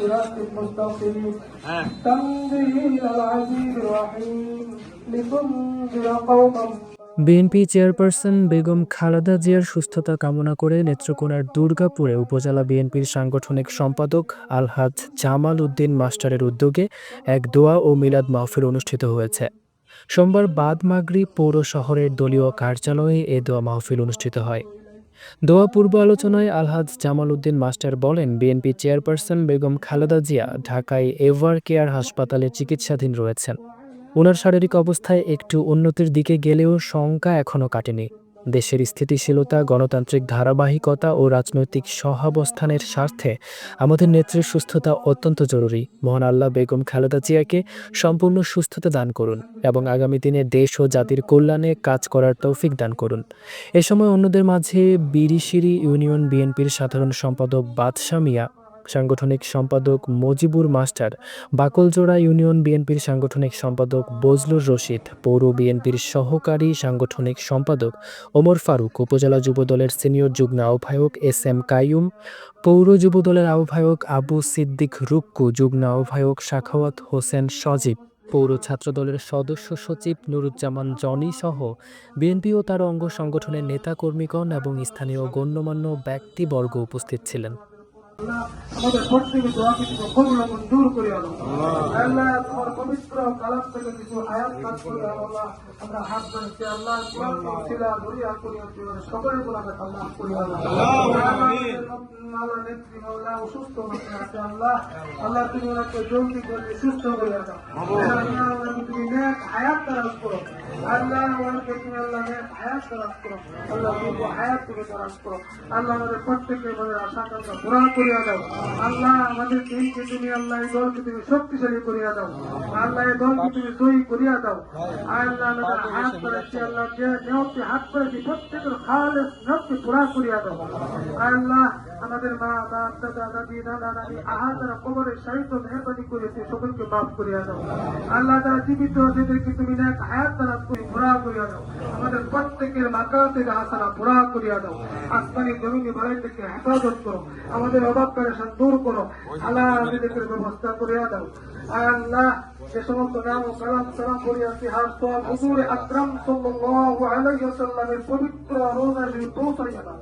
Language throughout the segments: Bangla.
صراط المستقيم تنزيل العزيز الرحيم لتنذر قوما বিএনপি চেয়ারপারসন বেগম খালেদা জিয়ার সুস্থতা কামনা করে নেত্রকোনার দুর্গাপুরে উপজেলা বিএনপির সাংগঠনিক সম্পাদক আলহাজ জামাল উদ্দিন মাস্টারের উদ্যোগে এক দোয়া ও মিলাদ মাহফিল অনুষ্ঠিত হয়েছে সোমবার বাদ মাগরি পৌর শহরের দলীয় কার্যালয়ে এ দোয়া মাহফিল অনুষ্ঠিত হয় দোয়া পূর্ব আলোচনায় আলহাজ জামাল উদ্দিন মাস্টার বলেন, বিএনপি চেয়ারপারসন বেগম খালেদা জিয়া ঢাকায় এভার কেয়ার হাসপাতালে চিকিৎসাধীন রয়েছেন। ওনার শারীরিক অবস্থায় একটু উন্নতির দিকে গেলেও শঙ্কা এখনও কাটেনি। দেশের স্থিতিশীলতা, গণতান্ত্রিক ধারাবাহিকতা ও রাজনৈতিক সহাবস্থানের স্বার্থে আমাদের নেত্রীর সুস্থতা অত্যন্ত জরুরি। মহান আল্লাহ বেগম খালেদা জিয়াকে সম্পূর্ণ সুস্থতা দান করুন এবং আগামী দিনে দেশ ও জাতির কল্যাণে কাজ করার তৌফিক দান করুন। এ সময় অন্যদের মাঝে বিরিশিরি ইউনিয়ন বিএনপির সাধারণ সম্পাদক বাদশা মিয়া সাংগঠনিক সম্পাদক মজিবুর মাস্টার, বাকলজোড়া ইউনিয়ন বিএনপির সাংগঠনিক সম্পাদক বজলুর রশিদ, পৌর বিএনপির সহকারী সাংগঠনিক সম্পাদক ওমর ফারুক, উপজেলা যুবদলের সিনিয়র যুগ্ম আহ্বায়ক এস এম কাইয়ুম, পৌর যুবদলের আহ্বায়ক আবু সিদ্দিক রুক্কু, যুগ্ম আহ্বায়ক শাখাওয়াত হোসেন সজীব, পৌর ছাত্রদলের সদস্য সচিব নুরুজ্জামান জনি সহ বিএনপি ও তার অঙ্গ সংগঠনের নেতাকর্মীগণ এবং স্থানীয় গণ্যমান্য ব্যক্তিবর্গ উপস্থিত ছিলেন। আমাদের প্রত্যেকে দোয়া কিছু কবুল ও মঞ্জুর করে আলো আল্লাহ। তোমার পবিত্র কালাম থেকে কিছু আয়াত কাজ করে আল্লাহ। আমরা হাত বাড়িতে আল্লাহ কোরআন ছিল দরিয়া করিয়া জীবনে সকলে গুণাকে আল্লাহ করি আল্লাহ নেত্রী মাওলা অসুস্থ আছে আল্লাহ। আল্লাহ তুমি ওনাকে জলদি জলদি সুস্থ করে দাও। তুমি নেক হায়াত তারাজ করো। আল্লাহ ওনাকে তুমি আল্লাহ নেক হায়াত তারাজ করো। আল্লাহ তুমি হায়াত থেকে তারাজ করো। আল্লাহ আমাদের প্রত্যেকের মনের আশা আকাঙ্ক্ষা পুরা করিয়া দাও। আল্লাহ আমাদের দিনকে তুমি আল্লাহ এই দলকে তুমি শক্তিশালী করিয়া দাও। আল্লাহ এই দলকে তুমি জয়ী করিয়া দাও। আল্লাহ আমাদের হাত করেছি আল্লাহ নিয়মটি হাত করেছি প্রত্যেকের খালেস নিয়মটি পুরা করিয়া দাও। আল্লাহ আমাদের মা, বাপ, দাদা, দাদি দাদা দাদি আহা যারা কবরের সাহিত্য মেহরবানি করেছে সকলকে মাফ করিয়া দাও। আল্লাহ তারা জীবিত যাদেরকে তুমি নেক হায়াত তারা করে পুরা করিয়া দাও। আমাদের প্রত্যেকের মাকা থেকে হাসানা পুরা করিয়া দাও। আসমানি জমিনি বাড়ি থেকে হেফাজত করো। আমাদের অভাব পরেশান দূর করো। আল্লাহ আমাদেরকে ব্যবস্থা করিয়া দাও। আল্লাহ যে সমস্ত নাম ও কালাম সালাম করিয়াছি হার সোয়াব হুজুর আকরাম সাল্লাল্লাহু আলাইহি ওয়াসাল্লামের পবিত্র রোজা শরীফ পৌঁছাইয়া দাও।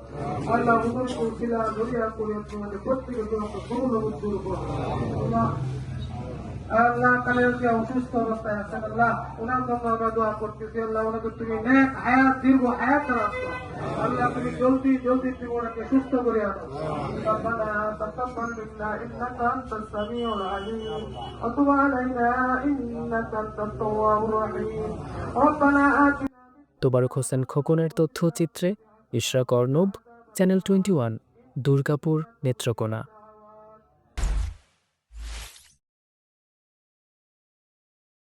আল্লাহ হুজুর কুরসিলা দরিয়া করিয়া তোমাদের প্রত্যেকের জন্য কবুল ও করো। আল্লাহ। আল্লাহ তাদেরকে অসুস্থ অবস্থায় আছেন আল্লাহ ওনার জন্য আমরা দোয়া করতেছি আল্লাহ ওনাকে তুমি নেক হায়াত দীর্ঘ হায়াত রাখো আল্লাহ তুমি জলদি জলদি তুমি ওনাকে সুস্থ করে আনো ربنا تقبل منا انك انت السميع العليم وتب علينا انك انت التواب الرحيم ربنا اتنا তোবারক হোসেন খোকনের তথ্যচিত্রে Ishraq Arnab channel twenty one Durgapur Netrokona